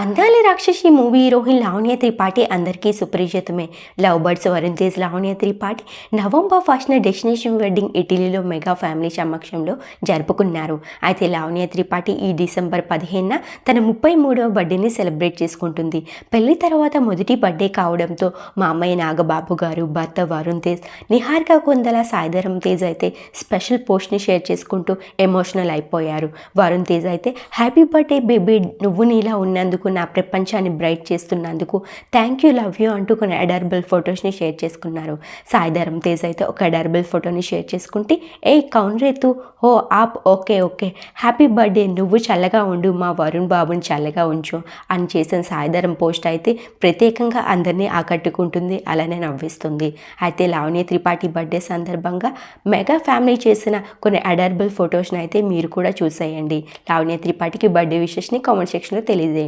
అందాల రాక్షసి movie heroine Lavanya Tripathi అందరికీ సుపరిచితమే. Love birds Varun Tej Lavanya Tripathi November ఫస్ట్న destination wedding ఇటలీలో మెగా ఫ్యామిలీ సమక్షంలో జరుపుకున్నారు. అయితే లావణ్య త్రిపాఠి ఈ డిసెంబర్ పదిహేనున తన ముప్పై మూడవ బర్త్డేని సెలబ్రేట్ చేసుకుంటుంది. పెళ్ళి తర్వాత మొదటి బర్త్డే కావడంతో మా నాగబాబు గారు భర్త వరుణ్ తేజ్ నిహారిక కొందల సాయిధరం తేజ్ అయితే స్పెషల్ పోస్ట్ని షేర్ చేసుకుంటూ ఎమోషనల్ అయిపోయారు. వరుణ్ తేజ్ అయితే హ్యాపీ బర్త్డే బేబీ నువ్వు నీలా ఉన్నందుకు నా ప్రపంచాన్ని బ్రైట్ చేస్తున్నందుకు థ్యాంక్ యూ లవ్ యూ అంటూ కొన్ని అడార్బుల్ ఫొటోస్ని షేర్ చేసుకున్నారు. సాయిధరం తేజ్ అయితే ఒక అడార్బుల్ ఫోటోని షేర్ చేసుకుంటే ఏ కౌన్రేతు ఓ ఆప్ ఓకే ఓకే. హ్యాపీ బర్త్డే నువ్వు చల్లగా ఉండు. మా వరుణ్ బాబుని చల్లగా ఉంచు. అని చేసిన సాయిధరం పోస్ట్ అయితే ప్రత్యేకంగా అందరినీ ఆకట్టుకుంటుంది అలానే నవ్విస్తుంది. అయితే లావణ్య త్రిపాఠి బర్త్డే సందర్భంగా మెగా ఫ్యామిలీ చేసిన కొన్ని అడార్బుల్ ఫొటోస్ని అయితే మీరు కూడా చూసేయండి. లావణ్య త్రిపాఠికి బర్త్డే విషెస్ని కామెంట్ సెక్షన్లో తెలియజేయండి.